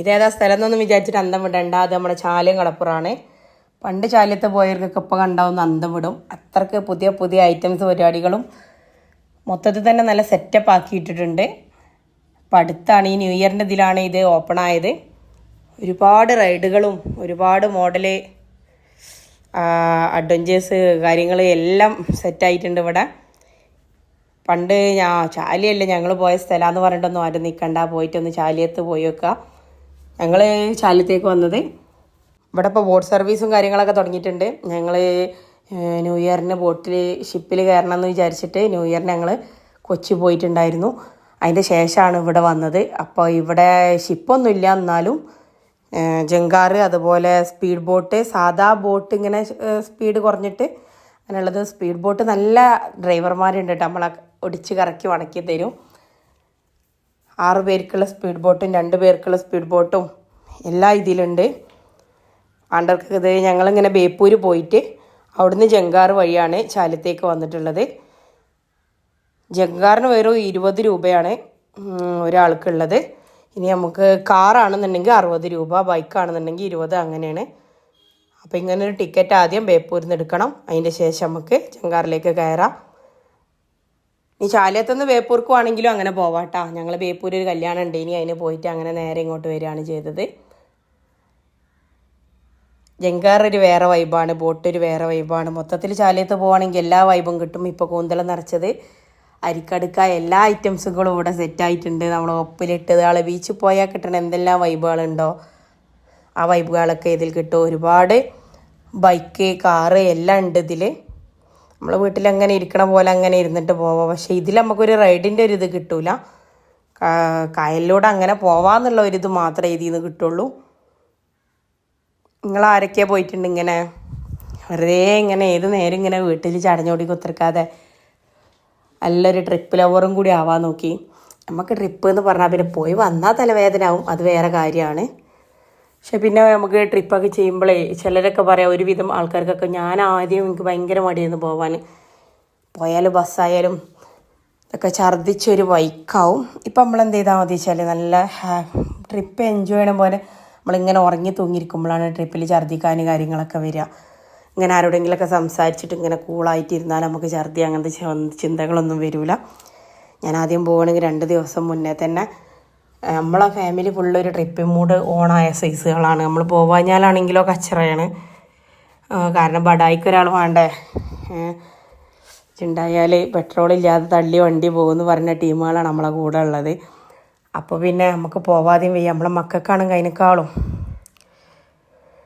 ഇതേതാ സ്ഥലം എന്നൊന്നും വിചാരിച്ചിട്ട് അന്തം വിടണ്ട. അത് നമ്മുടെ ചാലയും കടപ്പുറാണ്. പണ്ട് ചാലിയത്ത് പോയവർക്കൊക്കെ ഇപ്പോൾ കണ്ടാവുന്ന അന്തം വിടും. അത്രയ്ക്ക് പുതിയ പുതിയ ഐറ്റംസ് പരിപാടികളും മൊത്തത്തിൽ തന്നെ നല്ല സെറ്റപ്പ് ആക്കിയിട്ടിട്ടുണ്ട്. അപ്പം അടുത്താണ് ഈ ന്യൂ ഇയറിന്റെ ഇതിലാണ് ഇത് ഓപ്പൺ ആയത്. ഒരുപാട് റൈഡുകളും ഒരുപാട് മോഡൽ അഡ്വഞ്ചേഴ്സ് കാര്യങ്ങൾ എല്ലാം സെറ്റായിട്ടുണ്ട് ഇവിടെ. പണ്ട് ഞാൻ ചാലിയല്ലേ ഞങ്ങൾ പോയ സ്ഥലമെന്ന് പറഞ്ഞിട്ടൊന്നും ആരും നിൽക്കണ്ട പോയിട്ടൊന്ന് ചാലിയത്ത് പോയി വെക്കുക ഞങ്ങൾ ചാലിയത്തേക്ക് വന്നത്. ഇവിടെ ഇപ്പോൾ ബോട്ട് സർവീസും കാര്യങ്ങളൊക്കെ തുടങ്ങിയിട്ടുണ്ട്. ഞങ്ങൾ ന്യൂ ഇയറിന് ബോട്ടിൽ ഷിപ്പിൽ കയറണം എന്ന് വിചാരിച്ചിട്ട് ന്യൂ ഇയറിന് ഞങ്ങൾ കൊച്ചി പോയിട്ടുണ്ടായിരുന്നു. അതിന്റെ ശേഷമാണ് ഇവിടെ വന്നത്. അപ്പോൾ ഇവിടെ ഷിപ്പൊന്നുമില്ല എന്നാലും ജങ്കാറ് അതുപോലെ സ്പീഡ് ബോട്ട് സാധാ ബോട്ട് ഇങ്ങനെ സ്പീഡ് കുറഞ്ഞിട്ട് അങ്ങനെയുള്ളത് സ്പീഡ് ബോട്ട് നല്ല ഡ്രൈവർമാരുണ്ട് കേട്ടോ നമ്മളെ ഒടിച്ച് കറക്കി ഉണക്കി തരും. ആറ് പേർക്കുള്ള സ്പീഡ് ബോട്ടും രണ്ട് പേർക്കുള്ള സ്പീഡ് ബോട്ടും എല്ലാ ഇതിലുണ്ട്. ആണ്ടർക്കത് ഞങ്ങളിങ്ങനെ ബേപ്പൂര് പോയിട്ട് അവിടുന്ന് ജങ്കാറ് വഴിയാണ് ചാലത്തേക്ക് വന്നിട്ടുള്ളത്. ജങ്കാറിന് വെറും ഇരുപത് രൂപയാണ് ഒരാൾക്കുള്ളത്. ഇനി നമുക്ക് കാറാണെന്നുണ്ടെങ്കിൽ അറുപത് രൂപ ബൈക്കാണെന്നുണ്ടെങ്കിൽ ഇരുപത് അങ്ങനെയാണ്. അപ്പോൾ ഇങ്ങനൊരു ടിക്കറ്റ് ആദ്യം ബേപ്പൂരിൽ നിന്ന് എടുക്കണം. അതിന്റെ ശേഷം നമുക്ക് ജങ്കാറിലേക്ക് കയറാം. ഈ ചാലിയത്തുനിന്ന് ബേപ്പൂർക്ക് വേണമെങ്കിലും അങ്ങനെ പോവാട്ടാ. ഞങ്ങൾ ബേപ്പൂർ ഒരു കല്യാണം ഉണ്ട്. ഇനി അതിന് പോയിട്ട് അങ്ങനെ നേരെ ഇങ്ങോട്ട് വരികയാണ് ചെയ്തത്. ജങ്കാർ ഒരു വേറെ വൈബാണ്. ബോട്ട് ഒരു വേറെ വൈബാണ്. മൊത്തത്തിൽ ചാലിയത്ത് പോവുകയാണെങ്കിൽ എല്ലാ വൈബും കിട്ടും. ഇപ്പോൾ കൂന്തളം നിറച്ചത് അരിക്കടുക്ക എല്ലാ ഐറ്റംസുകളും ഇവിടെ സെറ്റായിട്ടുണ്ട് നമ്മൾ ഒപ്പിലിട്ടത് ആളെ ബീച്ചിൽ പോയാൽ കിട്ടണ എന്തെല്ലാം വൈബുകളുണ്ടോ ആ വൈബുകളൊക്കെ ഇതിൽ കിട്ടും. ഒരുപാട് ബൈക്ക് കാറ് എല്ലാം ഉണ്ട് ഇതിൽ നമ്മൾ വീട്ടിൽ അങ്ങനെ ഇരിക്കണ പോലെ അങ്ങനെ ഇരുന്നിട്ട് പോവാം. പക്ഷേ ഇതിൽ നമുക്കൊരു റൈഡിന്റെ ഒരു ഇത് കിട്ടൂല. കായലിലൂടെ അങ്ങനെ പോവാന്നുള്ള ഒരിത് മാത്രമേ ഇതിൽ നിന്ന് കിട്ടുള്ളൂ. നിങ്ങൾ ആരൊക്കെയാ പോയിട്ടുണ്ട് ഇങ്ങനെ? വെറുതെ ഇങ്ങനെ ഏത് നേരം ഇങ്ങനെ വീട്ടിൽ ചടഞ്ഞോടി കുത്തിർക്കാതെ നല്ലൊരു ട്രിപ്പ് ലവറും കൂടി ആവാൻ നോക്കി. നമുക്ക് ട്രിപ്പ് എന്ന് പറഞ്ഞാൽ പിന്നെ പോയി വന്നാൽ തലവേദന ആവും. അത് വേറെ കാര്യമാണ്. പക്ഷെ പിന്നെ നമുക്ക് ട്രിപ്പൊക്കെ ചെയ്യുമ്പോഴേ ചിലരൊക്കെ പറയാം ഒരുവിധം ആൾക്കാർക്കൊക്കെ ഞാൻ ആദ്യം എനിക്ക് ഭയങ്കര മടിയായിരുന്നു പോവാൻ. പോയാലും ബസ്സായാലും ഇതൊക്കെ ഛർദ്ദിച്ചൊരു ബൈക്കാവും ഇപ്പം നമ്മൾ എന്ത് ചെയ്താൽ മതി വെച്ചാൽ നല്ല ട്രിപ്പ് എൻജോയ് ചെയ്യണ പോലെ നമ്മളിങ്ങനെ ഉറങ്ങി തൂങ്ങിയിരിക്കുമ്പോഴാണ് ട്രിപ്പിൽ ഛർദ്ദിക്കാൻ കാര്യങ്ങളൊക്കെ വരിക. ഇങ്ങനെ ആരോടെങ്കിലൊക്കെ സംസാരിച്ചിട്ട് ഇങ്ങനെ കൂളായിട്ട് ഇരുന്നാൽ നമുക്ക് ഛർദ്ദി അങ്ങനത്തെ ചിന്തകളൊന്നും വരില്ല ഞാൻ ആദ്യം പോകണമെങ്കിൽ രണ്ട് ദിവസം മുന്നേ തന്നെ നമ്മളെ ഫാമിലി ഫുള്ളൊരു ട്രിപ്പ് മൂഡ് ഓണായ സൈസുകളാണ് നമ്മൾ പോവാഞ്ഞാലാണെങ്കിലോ കച്ചറയാണ്. കാരണം ബഡായിക്ക് ഒരാൾ വേണ്ടേ? ഉണ്ടായാൽ പെട്രോൾ ഇല്ലാതെ തള്ളി വണ്ടി പോകുമെന്ന് പറഞ്ഞ ടീമുകളാണ് നമ്മളെ കൂടെ ഉള്ളത്. അപ്പോൾ പിന്നെ നമുക്ക് പോവാതെയും വയ്യ. നമ്മളെ മക്കൾക്കാണെങ്കിൽ അതിനേക്കാളും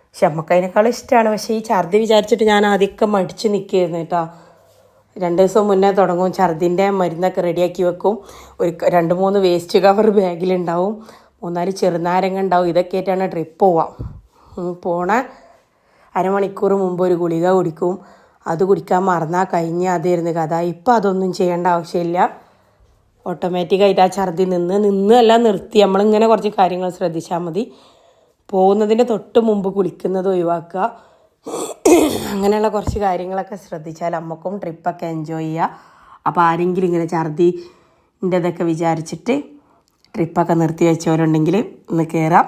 പക്ഷെ നമുക്ക് അതിനേക്കാളും ഇഷ്ടമാണ് പക്ഷേ ഈ ഛർദി വിചാരിച്ചിട്ട് ഞാൻ അധികം മടിച്ച് നിൽക്കുകയായിരുന്നു കേട്ടോ. രണ്ട് ദിവസം മുന്നേ തുടങ്ങും. ഛർദിന്റെ മരുന്നൊക്കെ റെഡിയാക്കി വെക്കും. ഒരു രണ്ട് മൂന്ന് വേസ്റ്റ് കവർ ബാഗിലുണ്ടാവും. മൂന്നാൽ ചെറുനാരങ്ങ ഉണ്ടാവും ഇതൊക്കെ ആയിട്ടാണ് ട്രിപ്പ് പോവാം പോണ അരമണിക്കൂർ മുമ്പ് ഒരു ഗുളിക കുടിക്കും. അത് കുടിക്കാൻ മറന്നാൽ കഴിഞ്ഞ അതായിരുന്നു കഥ. ഇപ്പം അതൊന്നും ചെയ്യേണ്ട ആവശ്യമില്ല. ഓട്ടോമാറ്റിക്കായിട്ട് ആ ഛർദി നിന്ന് നിന്ന് അല്ല നിർത്തി. നമ്മളിങ്ങനെ കുറച്ച് കാര്യങ്ങൾ ശ്രദ്ധിച്ചാൽ മതി. പോകുന്നതിന്റെ തൊട്ട് മുമ്പ് കുളിക്കുന്നത് ഒഴിവാക്കുക. അങ്ങനെയുള്ള കുറച്ച് കാര്യങ്ങളൊക്കെ ശ്രദ്ധിച്ചാൽ നമുക്കും ട്രിപ്പൊക്കെ എൻജോയ് ചെയ്യുക അപ്പോൾ ആരെങ്കിലും ഇങ്ങനെ ഛർദിന്റെ ഇതൊക്കെ വിചാരിച്ചിട്ട് ട്രിപ്പൊക്കെ നിർത്തി വെച്ചവരുണ്ടെങ്കിൽ ഒന്ന് കയറാം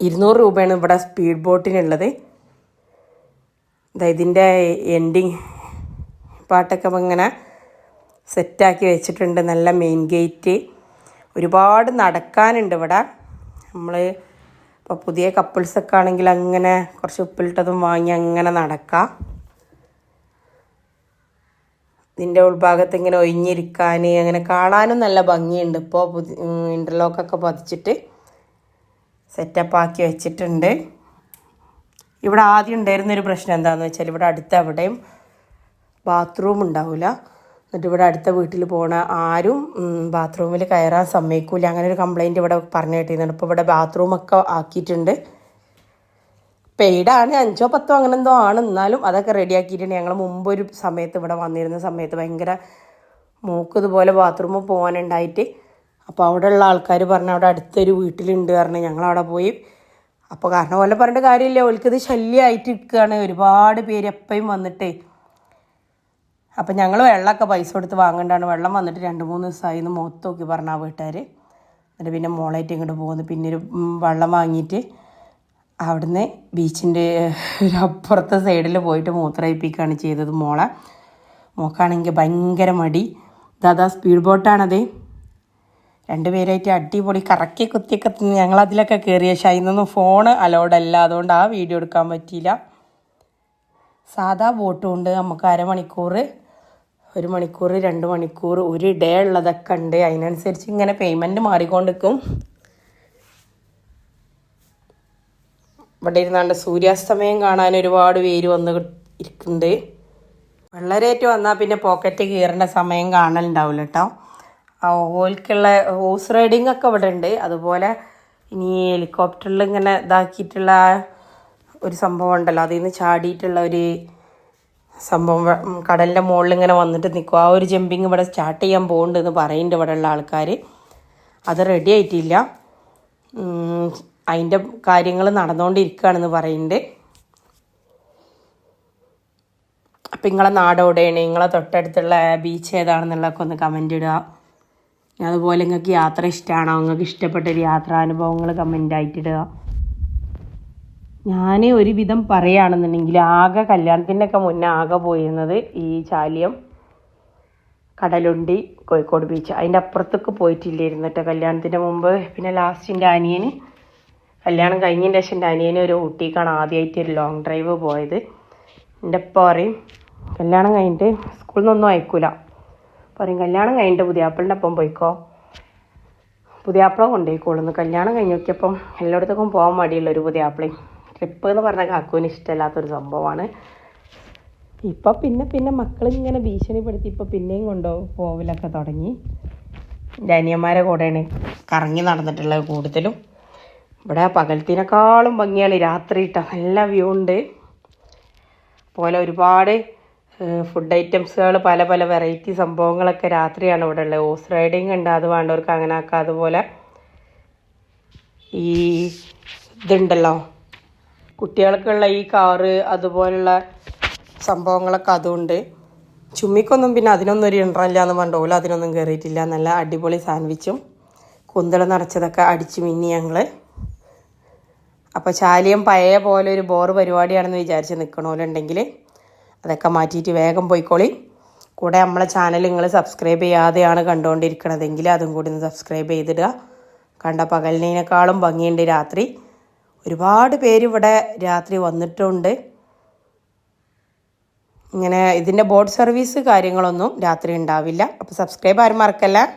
ഇരുന്നൂറ് രൂപയാണ് ഇവിടെ സ്പീഡ് ബോട്ടിനുള്ളത് ഇതിന്റെ എൻഡിങ് പാട്ടൊക്കെ ഇങ്ങനെ സെറ്റാക്കി വെച്ചിട്ടുണ്ട്. നല്ല മെയിൻ ഗേറ്റ് ഒരുപാട് നടക്കാനുണ്ട് ഇവിടെ. നമ്മൾ ഇപ്പോൾ പുതിയ കപ്പിൾസൊക്കെ ആണെങ്കിൽ അങ്ങനെ കുറച്ച് ഉപ്പിലിട്ടതും വാങ്ങി അങ്ങനെ നടക്കാം. ഇതിന്റെ ഉൾഭാഗത്ത് ഇങ്ങനെ ഒഴിഞ്ഞിരിക്കാൻ അങ്ങനെ കാണാനും നല്ല ഭംഗിയുണ്ട്. ഇപ്പോൾ ഇന്റർലോക്കൊക്കെ പതിച്ചിട്ട് സെറ്റപ്പ് ആക്കി വെച്ചിട്ടുണ്ട്. ഇവിടെ ആദ്യം ഉണ്ടായിരുന്നൊരു പ്രശ്നം എന്താണെന്ന് വെച്ചാൽ ഇവിടെ അടുത്ത് എവിടെയും ബാത്റൂം ഉണ്ടാവില്ല എന്നിട്ട് ഇവിടെ അടുത്ത വീട്ടിൽ പോണ ആരും ബാത്റൂമിൽ കയറാൻ സമ്മതിക്കൂല. അങ്ങനെ ഒരു കംപ്ലൈന്റ് ഇവിടെ പറഞ്ഞു കേട്ടിരുന്നുണ്ട്. ഇപ്പോൾ ഇവിടെ ബാത്റൂമൊക്കെ ആക്കിയിട്ടുണ്ട്. പെയ്ഡാണ് അഞ്ചോ പത്തോ അങ്ങനെ എന്തോ ആണ്. എന്നാലും അതൊക്കെ റെഡി ആക്കിയിട്ടുണ്ട്. ഞങ്ങൾ മുമ്പ് ഒരു സമയത്ത് ഇവിടെ വന്നിരുന്ന സമയത്ത് ഭയങ്കര മൂക്ക് ഇതുപോലെ ബാത്റൂമിൽ പോകാനുണ്ടായിട്ട് അപ്പോൾ അവിടെയുള്ള ആൾക്കാർ പറഞ്ഞു അവിടെ അടുത്തൊരു വീട്ടിലുണ്ട് പറഞ്ഞ്. ഞങ്ങളവിടെ പോയി. അപ്പോൾ കാരണം പോലെ പറഞ്ഞിട്ട് കാര്യമില്ല. ഓൽക്കത് ശല്യമായിട്ട് ഇരിക്കുകയാണ് ഒരുപാട് പേര് എപ്പോഴും വന്നിട്ടേ അപ്പം ഞങ്ങൾ വെള്ളമൊക്കെ പൈസ കൊടുത്ത് വാങ്ങണ്ടാണ്. വെള്ളം വന്നിട്ട് രണ്ട് മൂന്ന് ദിവസമായി എന്ന് മുഖത്ത് നോക്കി പറഞ്ഞു ആ വീട്ടുകാർ എന്നിട്ട് പിന്നെ മോളായിട്ട് ഇങ്ങോട്ട് പോകുന്നു. പിന്നെ ഒരു വെള്ളം വാങ്ങിയിട്ട് അവിടുന്ന് ബീച്ചിന്റെ ഒരു അപ്പുറത്തെ സൈഡിൽ പോയിട്ട് മൂത്രയിപ്പിക്കുകയാണ് ചെയ്തത് മോളെ. മോക്കാണെങ്കിൽ ഭയങ്കര മടി. ദാദാ സ്പീഡ് ബോട്ടാണത് രണ്ടുപേരായിട്ട് അടിപൊളി കറക്കി കുത്തിയൊക്കെ അതിലൊക്കെ കയറിയ പക്ഷേ അതിനൊന്നും ഫോൺ അലൗഡ് അല്ല. അതുകൊണ്ട് ആ വീഡിയോ എടുക്കാൻ പറ്റിയില്ല. സാധാ ബോട്ടും ഉണ്ട്. നമുക്ക് അരമണിക്കൂർ ഒരു മണിക്കൂർ രണ്ട് മണിക്കൂർ ഒരു ഡേ ഉള്ളതൊക്കെ ഉണ്ട്. അതിനനുസരിച്ച് ഇങ്ങനെ പേയ്മെന്റ് മാറിക്കൊണ്ടിരിക്കും. ഇവിടെ ഇരുന്നാണ്ട് സൂര്യാസ്തമയം കാണാൻ ഒരുപാട് പേര് വന്ന് ഇരിക്കുന്നുണ്ട്. വെള്ളരേറ്റ് വന്നാൽ പിന്നെ പോക്കറ്റ് കീറേണ്ട സമയം കാണലുണ്ടാവില്ല കേട്ടോ ഓൽക്കുള്ള ഹോഴ്സ് റൈഡിംഗ് ഒക്കെ ഇവിടെ ഉണ്ട്. അതുപോലെ ഇനി ഹെലികോപ്റ്ററിൽ ഇങ്ങനെ ഇതാക്കിയിട്ടുള്ള ഒരു സംഭവം ഉണ്ടല്ലോ. അതിൽ നിന്ന് ചാടിയിട്ടുള്ള ഒരു സംഭവം കടലിന്റെ മുകളിൽ ഇങ്ങനെ വന്നിട്ട് നിൽക്കും ആ ഒരു ജമ്പിങ് ഇവിടെ സ്റ്റാർട്ട് ചെയ്യാൻ പോകുന്നുണ്ടെന്ന് പറയുന്നുണ്ട് ഇവിടെ ഉള്ള ആൾക്കാർ അത് റെഡി ആയിട്ടില്ല. അതിന്റെ കാര്യങ്ങൾ നടന്നുകൊണ്ടിരിക്കുകയാണെന്ന് പറയുന്നുണ്ട്. അപ്പം നിങ്ങളെ നാട് എവിടെയാണ്? നിങ്ങളെ തൊട്ടടുത്തുള്ള ബീച്ച് ഏതാണെന്നുള്ളതൊക്കെ ഒന്ന് കമന്റ് ഇടുക. അതുപോലെ നിങ്ങൾക്ക് യാത്ര ഇഷ്ടമാണോ നിങ്ങൾക്ക് ഇഷ്ടപ്പെട്ട ഒരു യാത്രാനുഭവങ്ങൾ കമന്റ് ആയിട്ടിടുക ഞാൻ ഒരുവിധം പറയുകയാണെന്നുണ്ടെങ്കിൽ ആകെ കല്യാണത്തിന്റെയൊക്കെ മുന്നേ ആകെ പോയിരുന്നത് ഈ ചാലിയം കടലുണ്ടി കോഴിക്കോട് ബീച്ച് അതിന്റെ അപ്പുറത്തേക്ക് പോയിട്ടില്ലായിരുന്നു കേട്ടോ കല്യാണത്തിന്റെ മുമ്പ്. പിന്നെ ലാസ്റ്റ് എന്റെ അനിയന് കല്യാണം കഴിഞ്ഞതിന്റെ ശേഷം എന്റെ അനിയന് ഒരു ഊട്ടിക്കാണ് ആദ്യമായിട്ട് ഒരു ലോങ് ഡ്രൈവ് പോയത്. എന്റെ ഉപ്പ പറയും കല്യാണം കഴിഞ്ഞിട്ട് സ്കൂളിൽ നിന്നൊന്നും അയക്കൂല. പറയും കല്യാണം കഴിഞ്ഞിട്ട് പുതിയാപ്പിളിന്റെ ഒപ്പം പോയിക്കോ. പുതിയാപ്പിള കൊണ്ടുപോയിക്കോളുന്നു കല്യാണം കഴിഞ്ഞ് നോക്കിയപ്പം എല്ലായിടത്തേക്കും പോകാൻ മടിയുള്ള ഒരു പുതിയാപ്പിളയും. ട്രിപ്പ് എന്ന് പറഞ്ഞാൽ കാക്കുവിന് ഇഷ്ടമില്ലാത്തൊരു സംഭവമാണ്. ഇപ്പം പിന്നെ പിന്നെ മക്കളിങ്ങനെ ഭീഷണിപ്പെടുത്തി ഇപ്പൊ പിന്നെയും കൊണ്ടുപോകും പോവിലൊക്കെ തുടങ്ങി. എന്റെ അനിയന്മാരെ കൂടെയാണ് കറങ്ങി നടന്നിട്ടുള്ളത് കൂടുതലും. ഇവിടെ പകലത്തിനേക്കാളും ഭംഗിയാണ്. രാത്രി ഇട്ട നല്ല വ്യൂ ഉണ്ട്. പോലെ ഒരുപാട് ഫുഡ് ഐറ്റംസുകൾ പല പല വെറൈറ്റി സംഭവങ്ങളൊക്കെ രാത്രിയാണ് ഇവിടെ ഉള്ളത്. ഓസ് റൈഡിങ് ഉണ്ട് അത് വേണ്ടവർക്ക് അങ്ങനെ ആക്കാം അതുപോലെ ഈ ഇതുണ്ടല്ലോ കുട്ടികൾക്കുള്ള ഈ കാറ് അതുപോലുള്ള സംഭവങ്ങളൊക്കെ അതുകൊണ്ട് ചുമ്മിക്കൊന്നും പിന്നെ അതിനൊന്നും ഒരു ഇൻട്രല്ല എന്ന് ഓല അതിനൊന്നും കയറിയിട്ടില്ല നല്ല അടിപൊളി സാൻഡ്വിച്ചും കുന്തള നിറച്ചതൊക്കെ അടിച്ചു മിന്നി ഞങ്ങൾ അപ്പോൾ ചാലിയം പഴയ പോലെ ഒരു ബോറ് പരിപാടിയാണെന്ന് വിചാരിച്ച് നിൽക്കണോലുണ്ടെങ്കിൽ അതൊക്കെ മാറ്റിയിട്ട് വേഗം പോയിക്കോളി. കൂടെ നമ്മളെ ചാനൽ നിങ്ങൾ സബ്സ്ക്രൈബ് ചെയ്യാതെയാണ് കണ്ടുകൊണ്ടിരിക്കണതെങ്കിൽ അതും കൂടി ഒന്ന് സബ്സ്ക്രൈബ് ചെയ്തിടുക. കണ്ട പകലിനേക്കാളും ഭംഗിയുണ്ട് രാത്രി. ഒരുപാട് പേര് ഇവിടെ രാത്രി വന്നിട്ടുണ്ട്. ഇങ്ങനെ ഇതിന്റെ ബോട്ട് സർവീസ് കാര്യങ്ങളൊന്നും രാത്രി ഉണ്ടാവില്ല. അപ്പോൾ സബ്സ്ക്രൈബ് ആരും മറക്കല്ല.